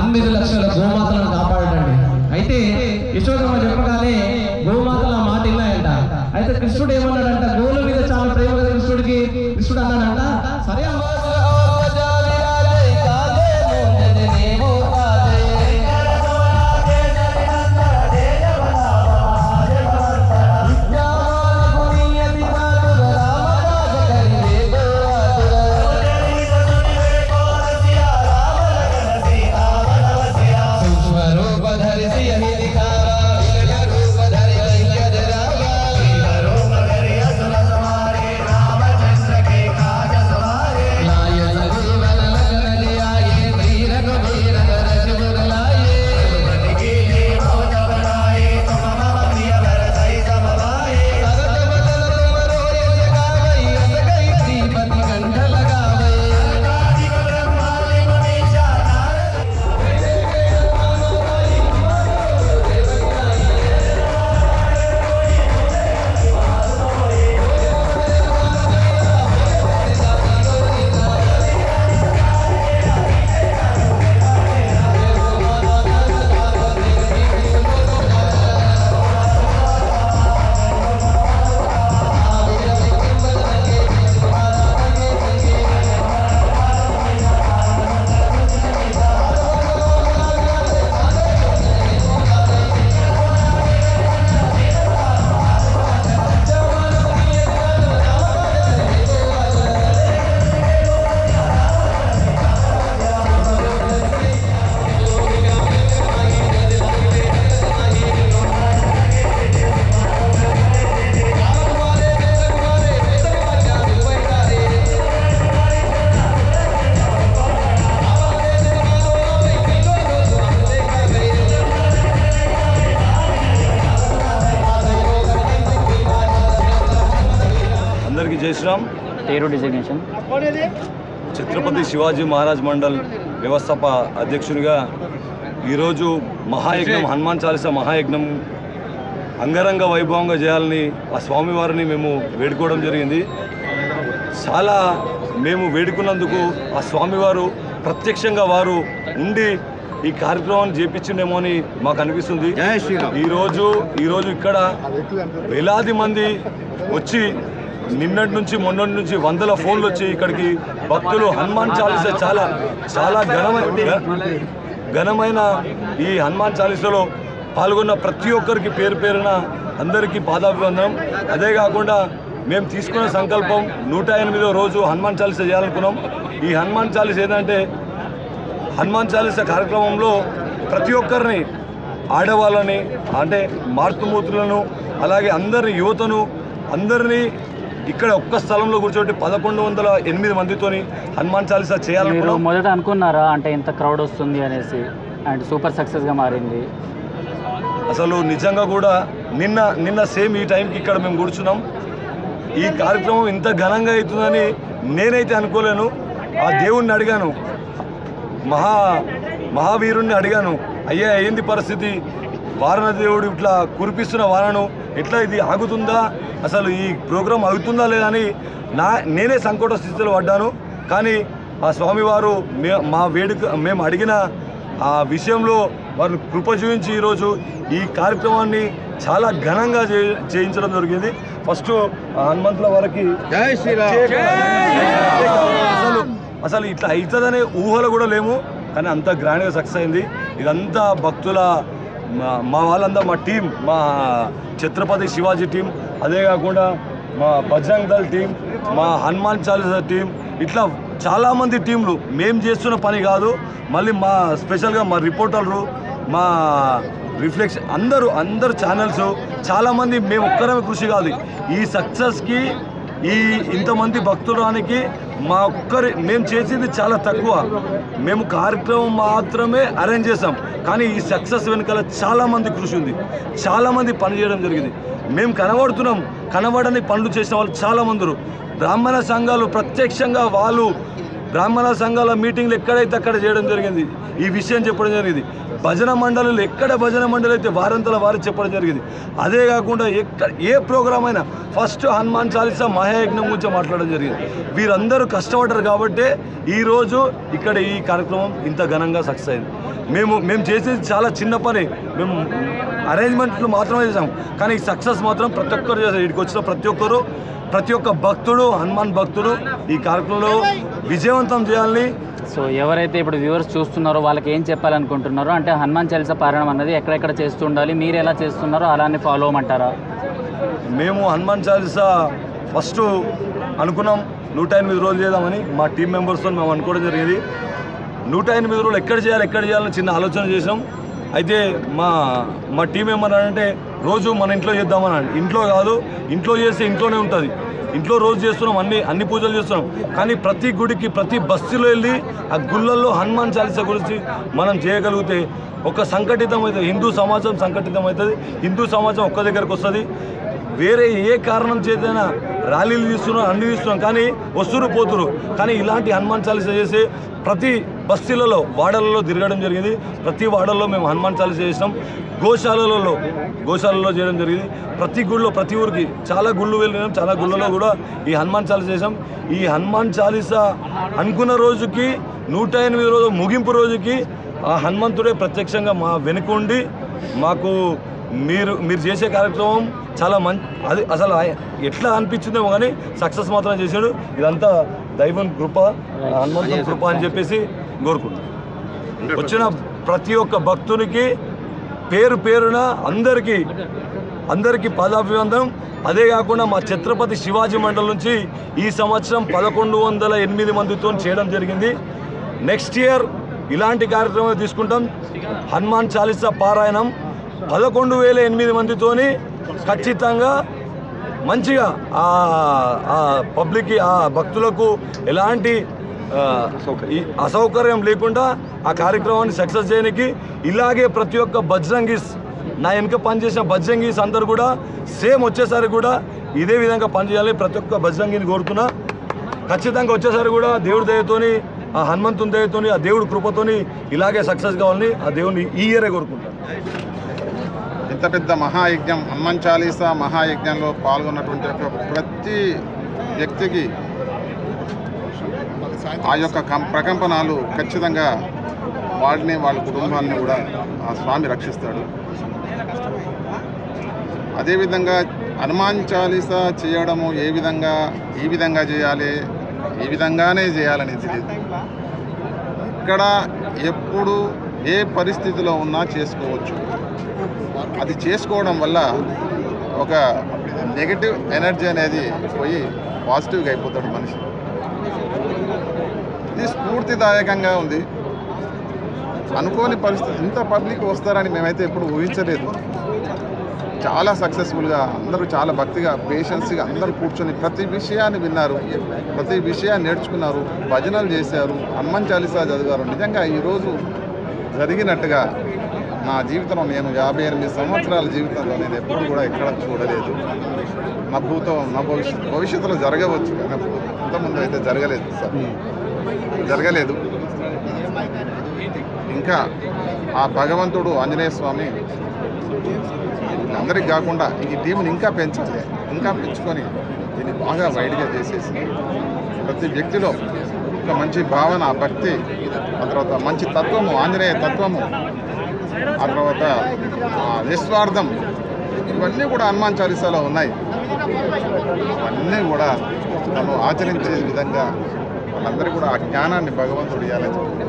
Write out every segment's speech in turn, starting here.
తొమ్మిది లక్షల గోమాతలను కాపాడటండి అయితే యశోదమ్మ చెప్పగానే గోమాతల మాట విన్నాయంట అయితే కృష్ణుడు ఏమన్నాడంట? గోల మీద చాలా ప్రేమ కృష్ణుడికి కృష్ణుడు అన్నాడంట పేరు డిజిగ్నేషన్ ఛత్రపతి శివాజీ మహారాజ్ మండల్ వ్యవస్థాప అధ్యక్షునిగా ఈరోజు మహాయజ్ఞం హనుమాన్ చాలీసా మహాయజ్ఞం అంగరంగ వైభవంగా చేయాలని ఆ స్వామివారిని మేము వేడుకోవడం జరిగింది. చాలా మేము వేడుకున్నందుకు ఆ స్వామివారు ప్రత్యక్షంగా వారు ఉండి ఈ కార్యక్రమాన్ని చేపించిండేమో అని మాకు అనిపిస్తుంది. ఈరోజు ఈరోజు ఇక్కడ వేలాది మంది వచ్చి నిన్నటి నుంచి మొన్నటి నుంచి వందల ఫోన్లు వచ్చి ఇక్కడికి. భక్తులు హనుమాన్ చాలీసా చాలా చాలా ఘనమైన ఘనమైన ఈ హనుమాన్ చాలీసాలో పాల్గొన్న ప్రతి ఒక్కరికి పేరు పేరున అందరికీ పాదాభివందనం. అదే కాకుండా మేము తీసుకున్న సంకల్పం నూట ఎనిమిదో రోజు హనుమాన్ చాలీసా చేయాలనుకున్నాం. ఈ హనుమాన్ చాలీస ఏంటంటే హనుమాన్ చాలీసా కార్యక్రమంలో ప్రతి ఒక్కరిని ఆడవాళ్ళని అంటే మార్తుమూతులను అలాగే అందరి యువతను అందరినీ ఇక్కడ ఒక్క స్థలంలో కూర్చోబెట్టి పదకొండు వందల ఎనిమిది మందితోని హనుమాన్ చాలీసా చేయాలనుకున్నాం. మొదట అనుకున్నారా? అంటే ఇంత క్రౌడ్ వస్తుంది అనేసి. అండ్ సూపర్ సక్సెస్గా మారింది. అసలు నిజంగా కూడా నిన్న నిన్న సేమ్ ఈ టైంకి ఇక్కడ మేము కూర్చున్నాం. ఈ కార్యక్రమం ఇంత ఘనంగా అవుతుందని నేనైతే అనుకోలేను. ఆ దేవుణ్ణి అడిగాను. మహా మహావీరుణ్ణి అడిగాను. అయ్యా ఏంది పరిస్థితి? వారణ దేవుడు ఇట్లా కురిపిస్తున్న వారను ఎట్లా ఇది ఆగుతుందా? అసలు ఈ ప్రోగ్రాం ఆగుతుందా లేదా అని నా నేనే సంకట స్థితిలో పడ్డాను. కానీ ఆ స్వామివారు మే మా వేడుక మేము అడిగిన ఆ విషయంలో వారిని కృప చూపించి ఈరోజు ఈ కార్యక్రమాన్ని చాలా ఘనంగా చే చేయించడం జరిగింది. ఫస్ట్ హనుమంతుల వారికి అసలు అసలు ఇట్లా అవుతుందనే ఊహలు కూడా లేము కానీ అంత గ్రాండ్గా సక్సెస్ అయింది. ఇదంతా భక్తుల మా- మా వాళ్ళంతా మా టీం మా ఛత్రపతి శివాజీ టీం అదే కాకుండా మా బజరంగ్ దళ్ టీం మా హనుమాన్ చాలీసా టీం ఇట్లా చాలామంది టీంలు. మేము చేస్తున్న పని కాదు మళ్ళీ మా స్పెషల్గా మా రిపోర్టర్లు మా రిఫ్లెక్షన్ అందరూ అందరు ఛానల్స్ చాలామంది మేము ఒక్కరమే కృషి కాదు. ఈ సక్సెస్కి ఈ ఇంతమంది భక్తురానికి మా ఒక్కరి మేము చేసింది చాలా తక్కువ. మేము కార్యక్రమం మాత్రమే అరేంజ్ చేసాం కానీ ఈ సక్సెస్ వెనుకల చాలామంది కృషి ఉంది. చాలామంది పని చేయడం జరిగింది. మేము కనబడుతున్నాం. కనబడని పనులు చేసిన వాళ్ళు చాలామంది బ్రాహ్మణ సంఘాలు ప్రత్యక్షంగా వాళ్ళు బ్రాహ్మణ సంఘాల మీటింగ్లు ఎక్కడైతే అక్కడ చేయడం జరిగింది. ఈ విషయం చెప్పడం జరిగింది. భజన మండలిలో ఎక్కడ భజన మండలి అయితే వారంతల వారి చెప్పడం జరిగింది. అదే కాకుండా ఎక్కడ ఏ ప్రోగ్రామ్ అయినా ఫస్ట్ హనుమాన్ చాలీసా మహాయజ్ఞం గురించి మాట్లాడడం జరిగింది. వీరందరూ కష్టపడ్డారు కాబట్టే ఈరోజు ఇక్కడ ఈ కార్యక్రమం ఇంత ఘనంగా సక్సెస్ అయింది. మేము మేము చేసేది చాలా చిన్న పని. మేము అరేంజ్మెంట్లు మాత్రమే చేసాం కానీ ఈ సక్సెస్ మాత్రం ప్రతి ఒక్కరు చేశారు. ఇక్కడికి వచ్చిన ప్రతి ఒక్కరు ప్రతి ఒక్క భక్తుడు హనుమాన్ భక్తుడు ఈ కార్యక్రమంలో విజయవంతం చేయాలని సో ఎవరైతే ఇప్పుడు వ్యూవర్స్ చూస్తున్నారో వాళ్ళకి ఏం చెప్పాలనుకుంటున్నారో అంటే హనుమాన్ చాలీసా పారాయణం అన్నది ఎక్కడెక్కడ చేస్తూ ఉండాలి మీరు ఎలా చేస్తున్నారో అలానే ఫాలో అవ్వమంటారా? మేము హనుమాన్ చాలీసా ఫస్ట్ అనుకున్నాం నూట ఎనిమిది రోజులు చేద్దామని మా టీం మెంబర్స్తో మేము అనుకోవడం జరిగింది. నూట ఎనిమిది రోజులు ఎక్కడ చేయాలి ఎక్కడ చేయాలని చిన్న ఆలోచన చేసాం అయితే మా మా టీం ఏమన్నారంటే రోజు మన ఇంట్లో చేద్దామని ఇంట్లో కాదు ఇంట్లో చేస్తే ఇంట్లోనే ఉంటుంది. ఇంట్లో రోజు చేస్తున్నాం అన్ని అన్ని పూజలు చేస్తున్నాం. కానీ ప్రతి గుడికి ప్రతి బస్తీలో వెళ్ళి ఆ గుళ్ళల్లో హనుమాన్ చాలీసా గురించి మనం చేయగలిగితే ఒక సంఘటితం అవుతుంది హిందూ సమాజం సంఘటితం అవుతుంది హిందూ సమాజం ఒక్క దగ్గరకు వస్తుంది. వేరే ఏ కారణం చేతైనా ర్యాలీలు తీస్తున్నాం అన్ని తీస్తున్నాం. కానీ వస్తురు పోతురు. కానీ ఇలాంటి హనుమాన్ చాలీసా చేసి ప్రతి బస్తీలలో వాడలలో తిరగడం జరిగింది. ప్రతి వాడల్లో మేము హనుమాన్ చాలీస చేసినాం. గోశాలలో గోశాలలో చేయడం జరిగింది. ప్రతి గుళ్ళో ప్రతి ఊరికి చాలా గుళ్ళు వెళ్ళినాం. చాలా గుళ్ళలో కూడా ఈ హనుమాన్ చాలీస చేసాం ఈ హనుమాన్ చాలీసా అనుకున్న రోజుకి నూట ఎనిమిది రోజు ముగింపు రోజుకి ఆ హనుమంతుడే ప్రత్యక్షంగా మా వెనుకుండి మాకు మీరు మీరు చేసే కార్యక్రమం చాలా మంచి అది అసలు ఎట్లా అనిపించిందేమో కానీ సక్సెస్ మాత్రం చేశాడు. ఇదంతా దైవం కృప హనుమంతుని కృప అని చెప్పేసి కోరుకుంటున్నాను వచ్చిన ప్రతి ఒక్క భక్తునికి పేరు పేరున అందరికీ అందరికీ పాదాభివందనం. అదే కాకుండా మా ఛత్రపతి శివాజీ మండలి నుంచి ఈ సంవత్సరం పదకొండు వందల ఎనిమిది మందితో చేయడం జరిగింది. నెక్స్ట్ ఇయర్ ఇలాంటి కార్యక్రమం తీసుకుంటాం. హనుమాన్ చాలీసా పారాయణం పదకొండు వేల ఎనిమిది మందితోని ఖచ్చితంగా మంచిగా ఆ పబ్లిక్కి ఆ భక్తులకు ఎలాంటి అసౌకర్యం లేకుండా ఆ కార్యక్రమాన్ని సక్సెస్ చేయడానికి ఇలాగే ప్రతి ఒక్క బజ్రంగీస్ నా వెనుక పనిచేసిన బజ్రంగీస్ అందరు కూడా సేమ్ వచ్చేసారి కూడా ఇదే విధంగా పనిచేయాలి ప్రతి ఒక్క బజ్రంగిని కోరుతున్నా. ఖచ్చితంగా వచ్చేసారి కూడా దేవుడి దయతోని ఆ హనుమంతుని దయతోని ఆ దేవుడి కృపతోని ఇలాగే సక్సెస్ కావాలని ఆ దేవుని ఈ ఇయరే కోరుకుంటాను ఇంత పెద్ద మహాయజ్ఞం హనుమాన్ చాలీసా మహాయజ్ఞంలో పాల్గొన్నటువంటి ఒక ప్రతి వ్యక్తికి ఆ యొక్క కం ప్రకంపనాలు ఖచ్చితంగా వాడిని వాళ్ళ కుటుంబాన్ని కూడా ఆ స్వామి రక్షిస్తాడు. అదేవిధంగా హనుమాన్ చాలీసా చేయడము ఏ విధంగా ఈ విధంగా చేయాలి ఈ విధంగానే చేయాలని తెలియదు. ఇక్కడ ఎప్పుడు ఏ పరిస్థితిలో ఉన్నా చేసుకోవచ్చు. అది చేసుకోవడం వల్ల ఒక నెగటివ్ ఎనర్జీ అనేది పోయి పాజిటివ్గా అయిపోతాడు మనిషి. ఇది స్ఫూర్తిదాయకంగా ఉంది. అనుకోని పరిస్థితి ఇంత పబ్లిక్ వస్తారని మేమైతే ఎప్పుడు ఊహించలేదు. చాలా సక్సెస్ఫుల్గా అందరూ చాలా భక్తిగా పేషెన్స్గా అందరూ కూర్చొని ప్రతి విషయాన్ని విన్నారు. ప్రతి విషయాన్ని నేర్చుకున్నారు భజనలు చేశారు. హనుమాన్ చాలీసా చదివారు. నిజంగా ఈరోజు జరిగినట్టుగా నా జీవితంలో నేను యాభై ఎనిమిది సంవత్సరాల జీవితంలో నేను ఎప్పుడు కూడా ఎక్కడ చూడలేదు. నా భూతం నా భవిష్యత్ భవిష్యత్తులో జరగవచ్చు ఇంతకుముందు అయితే జరగలేదు సార్. జరగలేదు. ఇంకా ఆ భగవంతుడు ఆంజనేయ స్వామి అందరికి కాకుండా ఈ టీంని ఇంకా పెంచాలి. ఇంకా పెంచుకొని దీన్ని బాగా వైడ్గా చేసేసి ప్రతి వ్యక్తిలో ఒక మంచి భావన భక్తి ఆ తర్వాత మంచి తత్వము ఆంజనేయ తత్వము ఆ తర్వాత నిస్వార్థం. ఇవన్నీ కూడా హనుమాన్ చాలీసాలో ఉన్నాయి. ఇవన్నీ కూడా తను ఆచరించే విధంగా వాళ్ళందరూ కూడా ఆ జ్ఞానాన్ని భగవంతుడు ఇవ్వాలని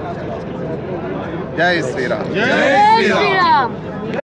జై శ్రీరామ్. జై శ్రీరామ్.